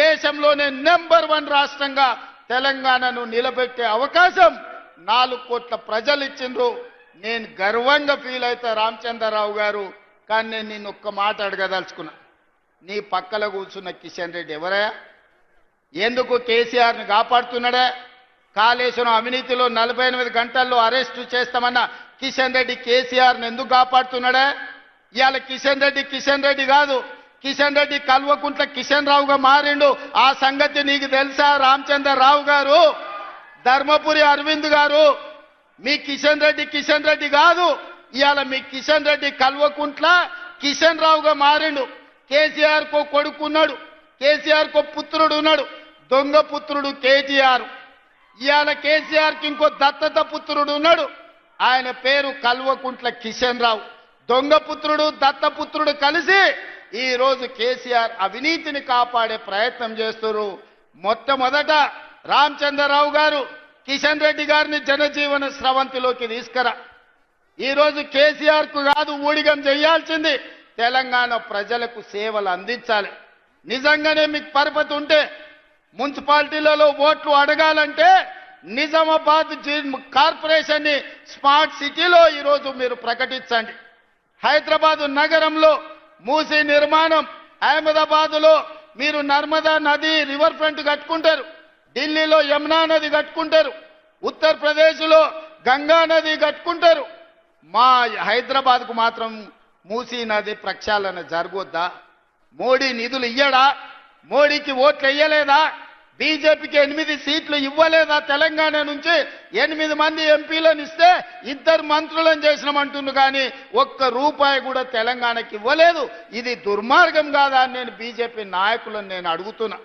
దేశంలోనే number one రాష్ట్రంగా తెలంగాణను నిలబెట్టే అవకాశం నాలుగు కోట్ల ప్రజలు ఇచ్చిండ్రు. నేను గర్వంగా ఫీల్ అవుతా రామచంద్రరావు గారు కానీ నేను నిన్ను ఒక్క మాట అడగదలుచుకున్నా. నీ పక్కల కూర్చున్న కిషన్ రెడ్డి ఎవరయ్యా? ఎందుకు కేసీఆర్ని కాపాడుతున్నాడే? కాళేశ్వరం అవినీతిలో నలభై ఎనిమిది గంటల్లో అరెస్టు చేస్తామన్న కిషన్ రెడ్డి కేసీఆర్ని ఎందుకు కాపాడుతున్నాడే? ఇవాళ కిషన్ రెడ్డి కిషన్ రెడ్డి కాదు కిషన్ రెడ్డి కల్వకుంట్ల కిషన్ రావుగా మారిండు. ఆ సంగతి నీకు తెలుసా? రామచంద్ర రావు గారు ధర్మపురి అరవింద్ గారు మీ కిషన్ రెడ్డి కిషన్ రెడ్డి కాదు. ఇవాళ మీ కిషన్ రెడ్డి కల్వకుంట్ల కిషన్ రావుగా మారిండు. కేసీఆర్ కో కొడుకున్నాడు కేసీఆర్ కో పుత్రుడు ఉన్నాడు. దొంగ పుత్రుడు కేజీఆర్ ఇవాళ కేసీఆర్కి ఇంకో దత్తత పుత్రుడు ఉన్నాడు. ఆయన పేరు కల్వకుంట్ల కిషన్ రావు. దొంగ పుత్రుడు దత్తపుత్రుడు కలిసి ఈరోజు కేసీఆర్ అవినీతిని కాపాడే ప్రయత్నం చేస్తున్నారు. మొట్టమొదట రామచంద్రరావు గారు కిషన్ రెడ్డి గారిని జనజీవన స్రవంతిలోకి తీసుకురా. ఈరోజు కేసీఆర్కు కేసీఆర్కు కాదు ఊడిగం చేయాల్సింది తెలంగాణ ప్రజలకు సేవలు అందించాలి. నిజంగానే మీకు పరపతి ఉంటే మున్సిపాలిటీలలో ఓట్లు అడగాలంటే నిజామాబాద్ జి- కార్పొరేషన్ని స్మార్ట్ సిటీలో ఈరోజు మీరు ప్రకటించండి. హైదరాబాదు నగరంలో మూసీ నిర్మాణం అహ్మదాబాద్లో మీరు నర్మదా నది రివర్ ఫ్రంట్ కట్టుకుంటారు. ఢిల్లీలో యమునా నది కట్టుకుంటారు. ఉత్తరప్రదేశ్లో గంగా నది కట్టుకుంటారు. మా హైదరాబాద్కు మాత్రం మూసీ నది ప్రక్షాళన జరగొద్దా? మోడీ నిధులు ఇయ్యడా? మోడీకి ఓట్లు ఇయ్యలేదా? బీజేపీకి ఎనిమిది సీట్లు ఇవ్వలేదా తెలంగాణ నుంచి? ఎనిమిది మంది ఎంపీలను ఇస్తే ఇద్దరు మంత్రులను చేసినామంటుండు కానీ ఒక్క రూపాయి కూడా తెలంగాణకి ఇవ్వలేదు. ఇది దుర్మార్గం కాదా అని నేను బీజేపీ నాయకులను నేను అడుగుతున్నా.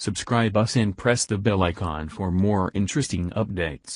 Subscribe us and press the bell icon for more interesting updates.